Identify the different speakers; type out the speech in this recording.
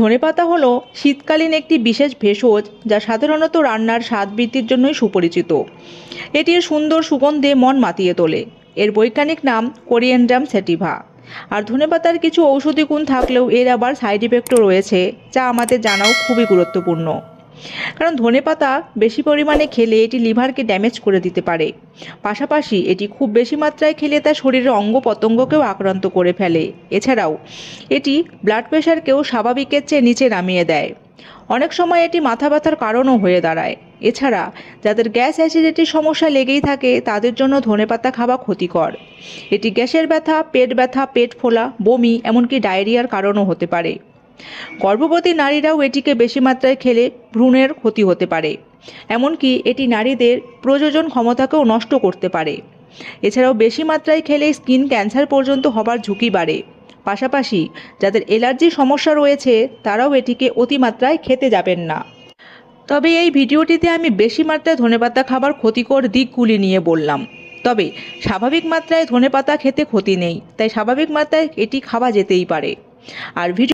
Speaker 1: ধনেপাতা হলো শীতকালীন একটি বিশেষ ভেষজ যা সাধারণত রান্নার স্বাদ বৃদ্ধির জন্যই সুপরিচিত। এটি সুন্দর সুগন্ধে মন মাতিয়ে তোলে। এর বৈজ্ঞানিক নাম কোরিয়েন্ড্রাম স্যাটিভা। আর ধনেপাতার কিছু ঔষধি গুণ থাকলেও এর আবার সাইড ইফেক্টও রয়েছে, যা আমাদের জানাও খুবই গুরুত্বপূর্ণ। কারণ ধনেপাতা বেশি পরিমাণে খেলে এটি লিভারকে ড্যামেজ করে দিতে পারে। পাশাপাশি এটি খুব বেশি মাত্রায় খেলে তা শরীরের অঙ্গ প্রত্যঙ্গকেও আক্রান্ত করে ফেলে। এছাড়াও, এটি ব্লাড প্রেশারকেও স্বাভাবিকের চেয়ে নিচে নামিয়ে দেয়। অনেক সময় এটি মাথা ব্যথার কারণও হয়ে দাঁড়ায়। এছাড়া, যাদের গ্যাস অ্যাসিডিটির সমস্যা লেগেই থাকে, তাদের জন্য ধনেপাতা খাওয়া ক্ষতিকর। এটি গ্যাসের ব্যথা, পেট ব্যথা, পেট ফোলা, বমি, এমনকি ডায়রিয়ার কারণও হতে পারে। গর্ভবতী নারীরাও এটিকে বেশি মাত্রায় খেলে ভ্রূণের ক্ষতি হতে পারে। এমনকি এটি নারীদের প্রযোজন ক্ষমতাকেও নষ্ট করতে পারে। এছাড়াও বেশি মাত্রায় খেলে স্কিন ক্যান্সার পর্যন্ত হবার ঝুঁকি বাড়ে। পাশাপাশি যাদের এলার্জি সমস্যা রয়েছে, তারাও এটিকে অতিমাত্রায় খেতে যাবেন না। তবে এই ভিডিওটিতে আমি বেশি মাত্রায় ধনেপাতা খাবার ক্ষতিকর দিকগুলি নিয়ে বললাম। তবে স্বাভাবিক মাত্রায় ধনেপাতা খেতে ক্ষতি নেই, তাই স্বাভাবিক মাত্রায় এটি খাওয়া যেতেই পারে। আর ভিডিও